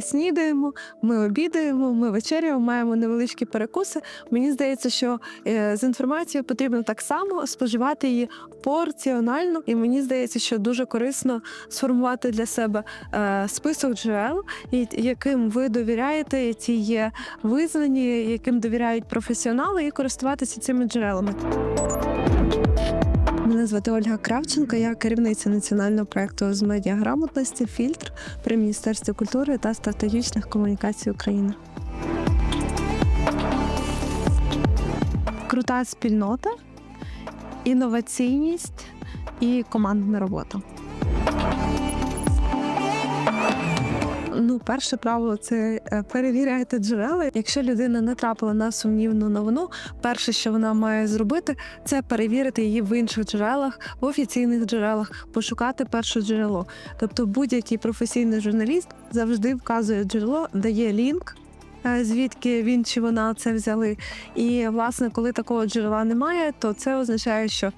снідаємо, ми обідаємо, ми вечеряємо, маємо невеличкі перекуси. Мені здається, що е, з інформацією потрібно так само споживати її порціонально, і мені здається, що дуже корисно сформувати для себе е, список джерел, яким ви довіряєте, які є визнані, яким довіряють професіонали, і користуватися цими джерелами. Звати Ольга Кравченко, я керівниця національного проекту з медіаграмотності Фільтр при Міністерстві культури та стратегічних комунікацій України. Крута спільнота, інноваційність і командна робота. Перше правило це е, перевіряйте джерела. Якщо людина натрапила на сумнівну новину, перше, що вона має зробити, це перевірити її в інших джерелах, в офіційних джерелах, пошукати перше джерело. Тобто, будь-який професійний журналіст завжди вказує джерело, дає лінк. е, Звідки він чи вона це взяли, і власне, коли такого джерела немає, то це означає, що е,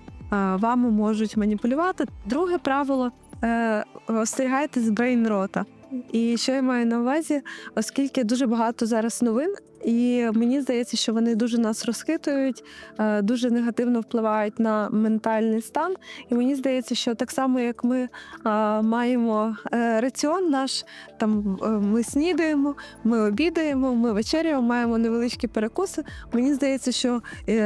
вами можуть маніпулювати. Друге правило е, остерігайтесь брейн-рота. І що я маю на увазі, оскільки дуже багато зараз новин, і мені здається, що вони дуже нас розхитують, е, дуже негативно впливають на ментальний стан. І мені здається, що так само, як ми е, маємо е, раціон наш, там ми снідаємо, ми обідаємо, ми вечеряємо, маємо невеличкі перекуси. Мені здається, що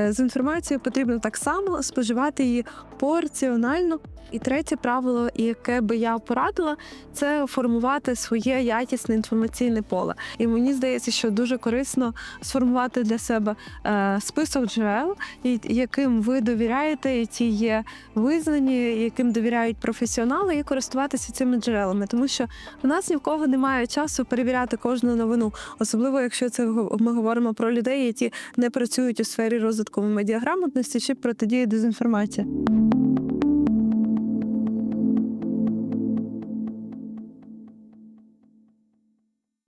з інформацією потрібно так само споживати її порціонально. І третє правило, яке би я порадила, це формувати своє якісне інформаційне поле. І мені здається, що дуже корисно сформувати для себе е, список джерел, яким ви довіряєте, які є визнані, яким довіряють професіонали, і користуватися цими джерелами, тому що в нас ні в кого немає часу перевіряти кожну новину, особливо якщо це ми говоримо про людей, які не працюють у сфері розвитку медіаграмотності чи протидії дезінформації.